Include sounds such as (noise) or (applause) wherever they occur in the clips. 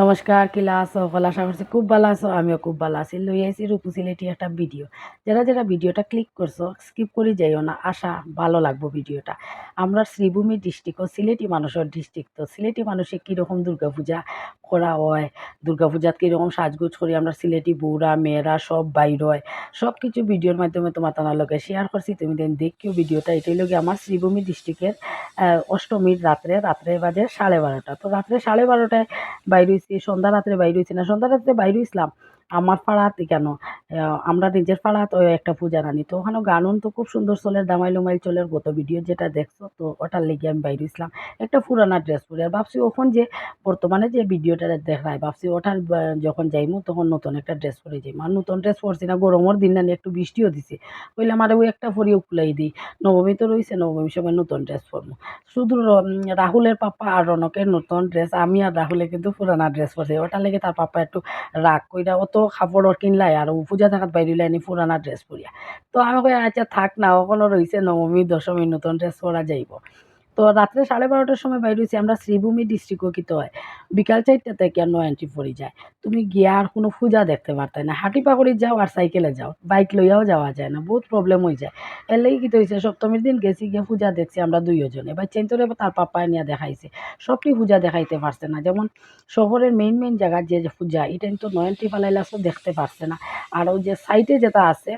নমস্কার কিলা আছো? সকল আশা করছি খুব ভালো আছো, আমিও খুব ভালো আছি। লই আইছি রূপু সিলেটি একটা ভিডিও। যারা যারা ভিডিওটা ক্লিক করছ স্কিপ করে যাইও না, আশা ভালো লাগবো ভিডিওটা। আমরা শ্রীভূমি ডিস্ট্রিক্ট ও সিলেটি মানুষের ডিস্ট্রিক্ট তো সিলেটি মানুষে কীরকম দুর্গাপূজা করা হয়? দুর্গাপূজাত কীরকম সাজগোজ করি আমরা? সিলেটি বউরা মেয়েরা সব বাইর হয়। সব কিছু ভিডিওর মাধ্যমে তোমার তার লগে শেয়ার করছি। তুমি দেন দেখিও ভিডিওটা। এটাই লগে আমার শ্রীভূমি ডিস্ট্রিক্টের অষ্টমীর রাত্রে রাত্রে বাজে সাড়ে বারোটা। তো রাত্রে সাড়ে বারোটায় বাইর হইছি সন্ধ্যা রাত্রে বাইর হয়েছি না। সন্ধ্যা রাত্রে বাইর হইছিলাম। আমার পাড়াতে কেন? আমরা নিজের পাড়াত ওই একটা পূজা রানি। তো ওখানে গানুন তো খুব সুন্দর চলে দামাই উমাইল চলের গত ভিডিও যেটা দেখছ, তো ওটার লেগে আমি বাইরে হইছিলাম একটা পুরানা ড্রেস পরে। আর ভাবছি ওখন যে বর্তমানে যে ভিডিওটা দেখায়, ভাবছি ওটার যখন যাইমু তখন নতুন একটা ড্রেস পরে যাই আর নতুন ড্রেস পরছি না, গরমের দিন না, একটু বৃষ্টিও দিছে। কইলাম, আর ওই একটা পরে উকুলাই দিই। নবমী তো রয়েছে নবমী সময় নতুন ড্রেস পরবো শুধু রাহুলের পাপা আর রনকের নতুন ড্রেস আমি আর রাহুলে কিন্তু পুরানা ড্রেস পরছি। ওটা লেগে তার পাপা একটু রাগ কইরা, অত কাপড় কিনলাই আর পূজা থাকাত বাইরিলে আনি পুরানা ড্রেস পরিয়া তো আমি কই আচ্ছা থাক না ওখানে রয়েছে নবমী দশমী, নতুন ড্রেস পরা যাইব। তো রাত্রে সাড়ে বারোটার সময় বাইরে হয়েছি, আমরা শ্রীভূমি ডিস্ট্রিক্টও কিতো হয়। বিকাল চারটা থেকে নো এন্ট্রি পড়ে যায়। তুমি গিয়ে আর কোনো পূজা দেখতে পারতে না। হাঁটি পাকড়ি যাও আর সাইকেলে যাও। বাইক লইয়াও যাওয়া যায় না। বহুত প্রবলেম হয়ে যায়। এর লাগি কী হয়েছে, সপ্তমীর দিন গেছি গিয়ে পূজা দেখছি আমরা দুইজনে। বা চেন্তরে তার পাপায় নিয়ে দেখাইছে। সবটি পূজা দেখাইতে পারছে না। যেমন শহরের মেইন মেইন জায়গার যে পূজা, এটা তো নয়নটি ফালাইলাসও দেখতে পারছে না। আর ওই যে সাইটে যেটা আছে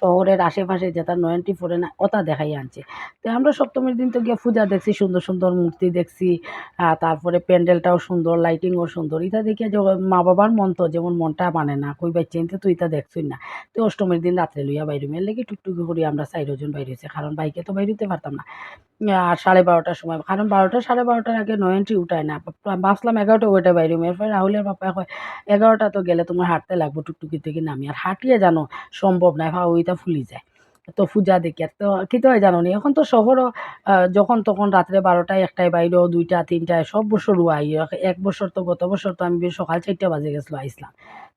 শহরের আশেপাশে যেটা নয়নটি ফোরে না, ওটা দেখাই আনছে। তো আমরা সপ্তমীর দিন তো গিয়ে পূজা দেখছি, সুন্দর সুন্দর মূর্তি দেখছি তারপরে প্যান্ডেলটাও সুন্দর, লাইটিংও সুন্দর। ইটা দেখে মা বাবার মন তো যেমন মনটা মানে না, কই বাই চিনতে তুই ইটা দেখছুই না। তো অষ্টমীর দিন রাত্রে লইয়া বাইরে মেয়ে লেগে টুকটুকি করি আমরা চাইরজন বাইরে হয়েছে কারণ বাইকে তো বাইরে পারতাম না। আর সাড়ে বারোটার সময়। কারণ বারোটা, সাড়ে বারোটার আগে নয় এন্ট্রি উঠায় না। ভাবছিলাম এগারোটা ওইটা বাইরে। এরপরে রাহুলের পাপা কয়, এগারোটা তো গেলে তোমার হাঁটতে লাগবে টুকটুকি থেকে নামি আর হাঁটিয়ে জানো, সম্ভব নয় ভা ওইটা ফুলি যায়। তো পূজা দেখি। তো কী তো হয় জানো নি, এখন তো শহরও যখন তখন রাত্রে বারোটায় একটায় বাইরেও দুইটা তিনটায়, সব বছরও আই এক বছর তো, গত বছর তো আমি সকাল চারটা বাজে গেছিল আইসলাম।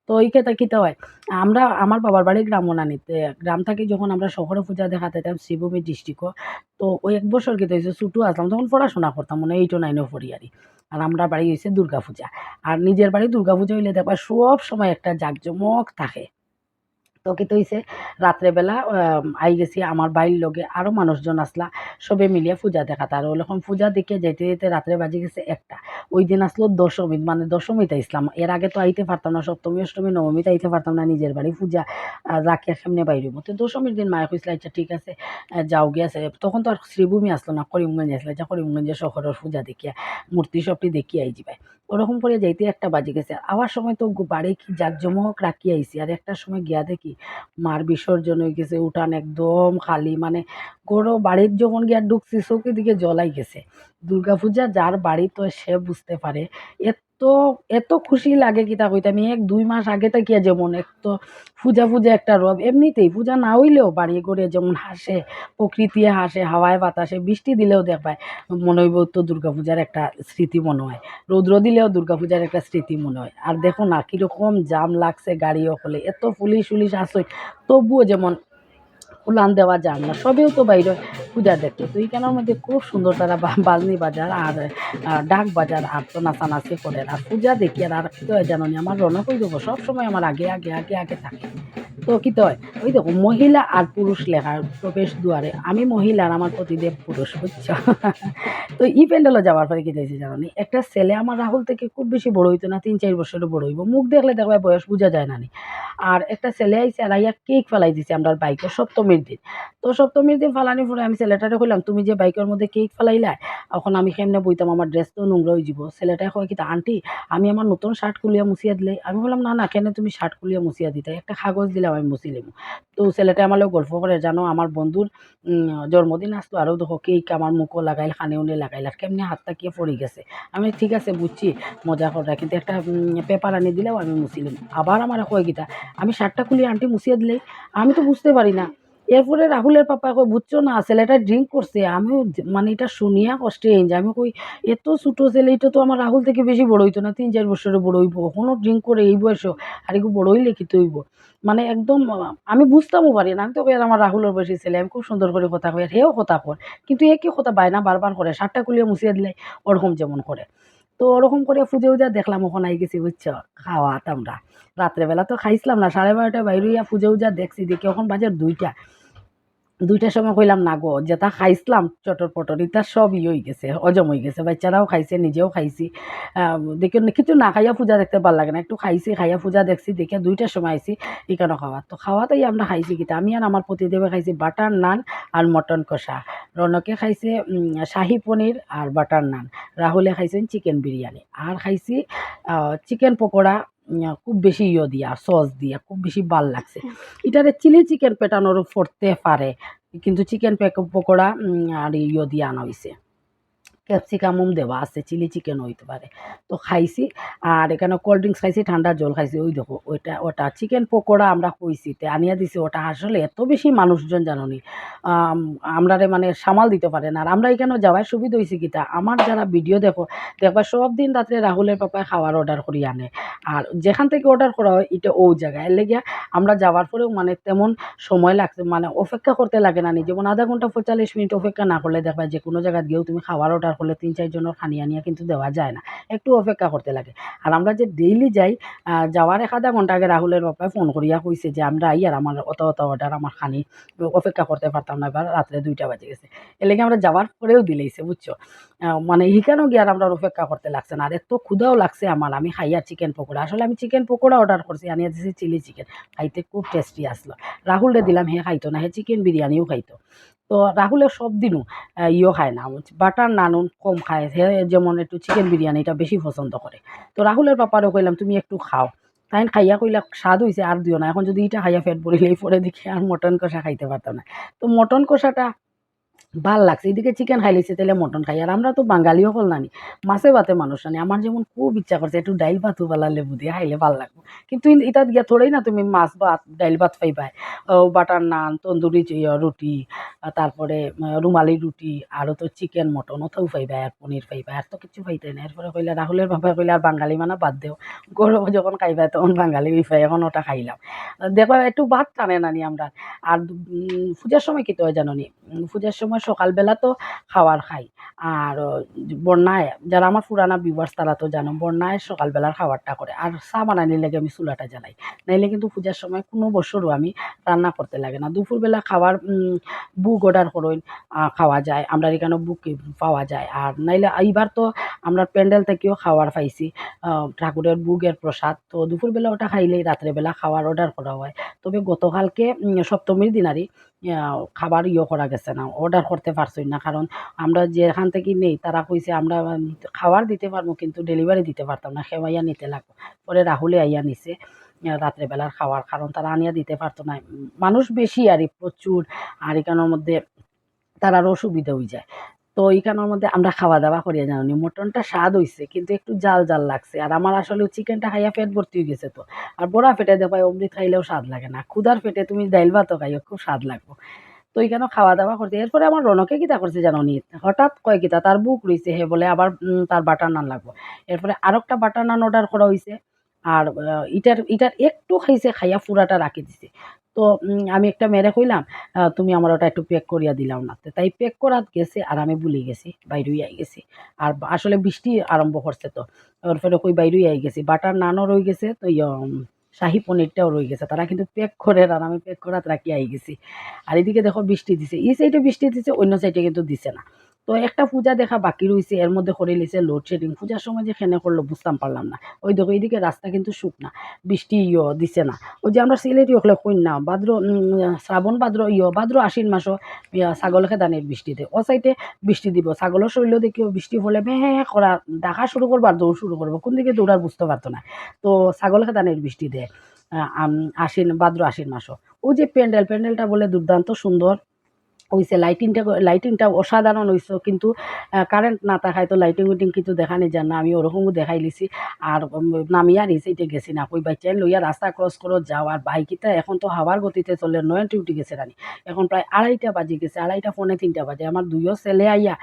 তো ওই কেতা কীতে হয়। আমরা, আমার বাবার বাড়ি গ্রাম ওনানিতে গ্রাম থেকে যখন আমরা শহরে পূজা দেখাতে যেতাম শিবভূমি ডিস্ট্রিক্টও তো ওই এক বছর কী হয়েছে ছুটু আসলাম, তখন পড়াশোনা করতাম মানে এইটো নাইনও পড়ি আর আর আমরা বাড়ি হয়েছে দুর্গাপূজা। আর নিজের বাড়ি দুর্গাপূজা হইলে দেখবা সব সময় একটা জাঁকজমক থাকে। তো কী হইছে রাত্রেবেলা আই গেছি আমার বাইর লগে আরও মানুষজন আসলা, সবে মিলিয়ে পূজা দেখাতে আর ওরকম পূজা দেখে যেতে যেতে রাত্রে বাজে গেছে একটা। ওই দিন আসলো দশমী মানে দশমীতে ইসলাম। এর আগে তো আইতে পারতাম না, সপ্তমী, অষ্টমী, নবমীতে আইতে পারতাম না, নিজের বাড়ি পূজা রাখিয়া সামনে বাইরে তো দশমীর দিন মায়ের কইছিল আচ্ছা ঠিক আছে যাও গিয়েছে তখন তো আর শ্রীভূমি আসলো না, করিমগঞ্জ আসলে। যা করিমগঞ্জের শহরের পূজা দেখিয়া, মূর্তি সবটি দেখিয়ে আই যাবে ওরকম করে যাইতে একটা বাজে গেছে। আবার সময় তো বাড়ি কি জাঁকজমক রাখি আইছি। আর একটা সময় গিয়া দেখি মার বিসর্জন হয়ে গেছে, উঠান একদম খালি। মানে গরো বাড়ির যখন গিয়া ঢুকছি চৌকি দিকে জলাই গেছে। দুর্গাপূজা যার বাড়ি তো সে বুঝতে পারে। এত এত খুশি লাগে কি তা কইতে, আমি এক, দুই মাস আগে তাকিয়া যেমন এক তো পূজা পূজা একটা রব, এমনিতেই পূজা না হইলেও বাড়ি করে যেমন হাসে প্রকৃতি হাসে, হাওয়ায় বাতাসে, বৃষ্টি দিলেও দেখায়, মনে হইব তো দুর্গাপূজার একটা স্মৃতি মনে হয়, রৌদ্র দিলেও দুর্গাপূজার একটা স্মৃতি মনে হয়, আর দেখো না কীরকম জাম লাগছে গাড়ি হলে এত পুলিশ উলিশ আসই তবুও যেমন উলান দেওয়া যান না, সবেও তো বাইরে পূজা দেখে। তো এইখানের মধ্যে খুব সুন্দর তারা বালনি বাজার আর ডাক বাজার আর তো নাচানাচি করে। আর পূজা দেখি আর আর কি জানো আমার রনক হয়ে যাব সবসময় আমার আগে আগে আগে আগে থাকে। তো কী হয়। ওই দেখো, মহিলা আর পুরুষ লেখার প্রবেশ দুয়ারে। আমি মহিলা আর আমার প্রতিদেব পুরুষ, বুঝছ? (laughs) তো ই প্যান্ডেলও যাওয়ার পরে কি দিয়েছে জানো নি? একটা ছেলে আমার রাহুল থেকে খুব বেশি বড় হইতো না, তিন, চার বছরের বড় হইব। মুখ দেখলে দেখবে বয়স বোঝা যায় না নি। আর একটা ছেলে আইসে আর আইয়া কেক ফেলাই দিছে আমরা বাইকে, সপ্তমীর দিন। তো সপ্তমীর দিন ফালানি ফুলে আমি ছেলেটারে কইলাম, তুমি যে বাইকের মধ্যে কেক ফেলাইলা, এখন আমি সেমনে বইতাম? আমার ড্রেস তো নোংরা হয়ে যাব ছেলেটাই কয় কি, আন্টি, আমি আমার নতুন শার্ট খুলিয়া মুছিয়া দিলে। আমি বললাম, না না, কেন তুমি শার্ট খুলিয়া মুছিয়া দিতে? একটা কাগজ দিলাম আমি মুছি লিমু। তো ছেলেটা আমার গল্প করে জানো আমার বন্ধুর জন্মদিন আসতো আরও দেখো কেক আমার মুখও লাগাইল, খানেও উনে লাগাইল আর কেমনি হাতটা কি পড়ে গেছে। আমি ঠিক আছে বুঝছি মজা করা কিন্তু একটা পেপার আনি দিলেও আমি মুছিলাম আবার আমার কয় আমি শার্টটা খুলি আনটি মুছিয়ে দিলেই। আমি তো বুঝতে পারি না। এরপরে রাহুলের পাপা কই বুঝছ না, ছেলেটা ড্রিঙ্ক করছে, আমিও যে- মানে এটা শুনিয়া কষ্টে যে আমি কই, এত ছোটো ছেলে, এটা তো আমার রাহুল থেকে বেশি বড় হইতো না, তিন চার বছরে বড় হইব এখনও ড্রিঙ্ক করে এই বয়সেও আর একটু বড় হইলে কি হইব। মানে একদম, আমি বুঝতামও পারি না, আমি তো কই আমার রাহুলের বয়সী ছেলে, আমি খুব সুন্দর করে কথা কই, আর হেও কথা কর কিন্তু এ কি কথা বায়না বারবার করে, সাতটা খুলিয়ে মুছিয়ে দিলে ওরকম যেমন করে। তো ওরকম করে পুজো উজা দেখলাম, ওখানে আই গেছি, বুঝছ? খাওয়াতাম আমরা রাত্রেবেলা তো খাইছিলাম না, সাড়ে বারোটা বাইরে পুজো উজা দেখছি, দেখি এখন বাজার দুইটা। দুইটার সময় কইলাম, না গো, যেটা খাইছিলাম চটর পটর ইটা সব হয়ে গেছে, হজম হয়ে গেছে, বাচ্চারাও খাইছে, নিজেও খাইছি। দেখি কিছু না খাইয়া পূজা দেখতে ভালো লাগে না, একটু খাইছি, খাইয়া পূজা দেখছি, দেখে দুইটার সময় আইছি এখানে খাওয়া? তো খাওয়াতেই আমরা খাইছি কিতা, আমি আর আমার প্রতিদেবে খাইছি বাটার নান আর মটন কষা। রনকে খাইছে শাহি পনির আর বাটার নান। রাহুলে খাইছেন চিকেন বিরিয়ানি। আর খাইছি চিকেন পকোড়া খুব বেশি ইয়ে দিয়া, সস দিয়া, খুব বেশি ভালো লাগছে। এটারে চিলি চিকেন পেটানোর পড়তে পারে, কিন্তু চিকেন পকোড়া আর ইয়ে দিয়ে আনা হয়েছে ক্যাপসিকামও দেওয়া আছে, চিলি চিকেন হইতে পারে। তো খাইছি, আর এখানে কোল্ড ড্রিঙ্কস খাইছি, ঠান্ডা জল খাইছি। ওই দেখো, ওইটা, ওটা চিকেন পকোড়া আমরা কইছি তে আনিয়া দিছি, ওটা আসলে এত বেশি মানুষজন জাননি আমরা মানে সামাল দিতে পারে না। আর আমরা এখানে যাওয়ার সুবিধা হয়েছে কিতা? আমার যারা ভিডিও দেখো, দেখবা সব দিন রাত্রে রাহুলের পাপায় খাওয়ার অর্ডার করি আনে। আর যেখান থেকে অর্ডার করা হয়, এটা ও জায়গায়। এর লেগে আমরা যাওয়ার পরেও মানে তেমন সময় লাগছে মানে অপেক্ষা করতে লাগে না যেমন আধা ঘণ্টা পঁয়তাল্লিশ মিনিট অপেক্ষা না করলে দেখবা যে কোনো জায়গায় গিয়েও তুমি খাবার অর্ডার করলে তিন চারজনের খানি আনিয়া কিন্তু দেওয়া যায় না। একটু অপেক্ষা করতে লাগে। আর আমরা যে ডেইলি যাই যাওয়ার এক আধা ঘণ্টা আগে রাহুলের বাপায় ফোন করিয়া কইছে যে, আমরা আই আর আমার অত অত অর্ডার আমার খানি অপেক্ষা করতে পারতাম না, এবার রাত্রে দুইটা বাজে গেছে। এর লেগে আমরা যাওয়ার পরেও দিলেইছে, বুঝছ? মানে হিখানেও গিয়ে আর আমরা অপেক্ষা করতে লাগছে না। আর এত ক্ষুদাও লাগছে আমার। আমি খাইয়া চিকেন পকোড়া। আসলে আমি চিকেন পকোড়া অর্ডার করছি। আনিয়া দিয়েছি চিলি চিকেন খাইতে খুব টেস্টি আসলো। রাহুলরে দিলাম, হে খাইতো না। হে চিকেন বিরিয়ানিও খাইতো। তো রাহুলের সব দিনও ইয়ে খায় না। বাটার নানুন কম খায়। হে যেমন একটু চিকেন বিরিয়ানিটা বেশি পছন্দ করে। তো রাহুলের পাপারও কইলাম, তুমি একটু খাও। তাই খাইয়া কইলা, স্বাদ হয়েছে আর দিও না। এখন যদি এটা খাইয়া ফেট ভরিলেই পরে দেখি আর মটন কষা খাইতে পারতাম না। তো মটন কষাটা ভালো লাগছে। এদিকে চিকেন খাই লিছে তাহলে মটন খাই। আর আমরা তো বাঙালিও হল নানি, মাছে ভাতে মানুষ নানি। আমার যেমন খুব ইচ্ছা করছে, একটু ডাইল ভাত বালা লেবু দিয়ে খাইলে ভালো লাগবে। কিন্তু এটা গিয়া থোড়েই না তুমি মাছ ভাত, ডাইল ভাত পাইবাই বাটার নান, তন্দুরি রুটি তারপরে রুমালি রুটি আরও তো চিকেন মটন ওটাও পাইবা আর পনির পাইবা আর তো কিছু পাইতে না এরপরে কইলে, রাহুলের বাবা কইলে আর বাঙালি মানে বাদ দেও। গরম যখন খাইবা তখন বাঙালি পাই এখন ওটা খাইলাম। দেখো, একটু ভাত টানে নানি আমরা। আর পূজার সময় কী তো জানো নি? পূজার সময় সকালবেলা তো খাওয়ার খাই। আর বন্যায় যারা আমার পুরানা বিবাস তারা তো জানো বন্যায় সকালবেলার খাবারটা করে। আর চা বানানি লাগে আমি চুলাটা জ্বালাই। নাইলে কিন্তু পূজার সময় কোনো বছরও আমি রান্না করতে লাগে না। দুপুরবেলা খাবার বুক অর্ডার করইন খাওয়া যায়। আমরা এখানে বুক পাওয়া যায়। আর নাইলে এইবার তো আমরা প্যান্ডেল থেকেও খাবার পাইছি। ঠাকুরের বুকের প্রসাদ। তো দুপুরবেলা ওটা খাইলেই রাত্রেবেলা খাওয়ার অর্ডার করা হয়। তবে গতকালকে সপ্তমীর দিন আরই আহ, খাবার ইয়ে করা গেছে না অর্ডার করতে পারছি না। কারণ আমরা যেখান থেকে নেই, তারা কইছে আমরা খাবার দিতে পারব, কিন্তু ডেলিভারি দিতে পারতাম না সেবাইয়া নিতে লাগবো। পরে রাহুলে আইয়া নিছে রাত্রেবেলার খাওয়ার কারণ তারা আনিয়া দিতে পারতো না। মানুষ বেশি আর প্রচুর, আর এখানের মধ্যে তার আরও অসুবিধা হয়ে যায়। তো এইখানের মধ্যে আমরা খাওয়া দাওয়া করিয়া জানি মটনটা স্বাদ হইছে, কিন্তু একটু জাল জাল লাগছে। আর আমার আসলে চিকেনটা খাইয়া পেট ভর্তি হয়ে গেছে তো। আর বড়া ফেটে দেবাই অমৃত খাইলেও স্বাদ লাগে না। ক্ষুদার পেটে তুমি ডাইল ভাতও খাইও, খুব স্বাদ লাগবো। তো এইখানে খাওয়া দাওয়া করছে এরপরে আমার রনকে কিতা করছে জানো নি? হঠাৎ কয় কিতা, তার বুক রইছে, হে বলে আবার তার বাটার নান লাগবো। এরপরে আর একটা বাটার নান অর্ডার করা হয়েছে আর ইটার ইটার একটু খাইছে, খাইয়া ফুরাটা রাখি দিছে। তো আমি একটা মেরে কইলাম তুমি আমার ওটা একটু প্যাক করিয়া দিলাম না। তাই প্যাক করাত গেছে আর আমি ভুলে গেছি বাইরেই আই গেছি। আর আসলে বৃষ্টি আরম্ভ করছে তো। এরপরে কই বাইরেই আই গেছি। বাটার নানও রয়ে গেছে, তো শাহি পনিরটাও রয়ে গেছে। তারা কিন্তু প্যাক করে আর আমি প্যাক করাত রাখি আই গেছি। আর এদিকে দেখো বৃষ্টি দিছে। এই সাইডে বৃষ্টি দিছে, অন্য সাইডে কিন্তু দিছে না। তো একটা পূজা দেখা বাকি রয়েছে এর মধ্যে করে লিছে লোডশেডিং পূজার সময় যে খেনে করল, বুঝতাম পারলাম না। ওই দেখো, এইদিকে রাস্তা কিন্তু শুকনা বৃষ্টি ইয় দিছে না। ওই যে আমরা সিলেটি হলে কই না, ভাদ্র শ্রাবণ ভাদ্র ইয়, ভাদ্র আশ্বিন মাসও, ইয়া, ছাগল খেদানির বৃষ্টি দেয় ও সাইডে বৃষ্টি দিব ছাগলের শরীর দেখিও বৃষ্টি হলে ভে করা, দেখা শুরু করব আর দৌড় শুরু করব। কোন দিকে দৌড়ার বুঝতে পারতো না। তো ছাগল খেদানির বৃষ্টি দেয় আশ্বিন, ভাদ্র আশ্বিন মাসও। ওই যে প্যান্ডেল, প্যান্ডেলটা বলে দুর্দান্ত সুন্দর। হইছে লাইটিংটা লাইটিংটা অসাধারণ হইছে, কিন্তু কারেন্ট না থাকায় তো লাইটিং উইটিং কিন্তু দেখা নেই যান না আমি ওরকমও দেখাই লিছি। আর নামিয়া এটা গেছি না, কই বাচ্চাই লইয়া রাস্তা ক্রস করে, যাও, আর বাইকিটা এখন তো হাওয়ার গতিতে চলে, নয়ন টিউটি গেছে রানি। এখন প্রায় আড়াইটা বাজে গেছে, আড়াইটা ফোনে তিনটা বাজে। আমার দুইও ছেলে আইয়া,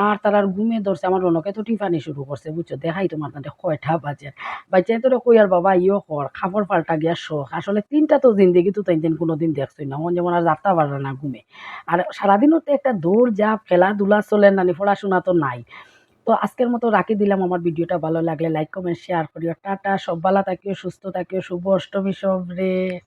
আর তারার ঘুমে ধরছে, আমার রনকে তো টিফানি শুরু করছে, বুঝছ? দেখাই তোমার তাতে কয়টা বাজে। বাচ্চাই তোরে কই আর বাবা ইও কর খাবার পাল্টা গিয়া শোক। আসলে তিনটা তো জিন্দেগি, তো তাই দিন কোনো দিন দেখছই না, মন যেমন আর যাত্রা পারে না ঘুমে। আর সারাদিনও তো একটা দৌড়, যা খেলাধুলা চলে নানি, পড়াশোনা তো নাই। তো আজকের মতো রাখি দিলাম। আমার ভিডিওটা ভালো লাগলে লাইক, কমেন্ট শেয়ার করিও। টাটা, সব ভালো থাকিও, সুস্থ থাকিও। শুভ অষ্টমী সব রে।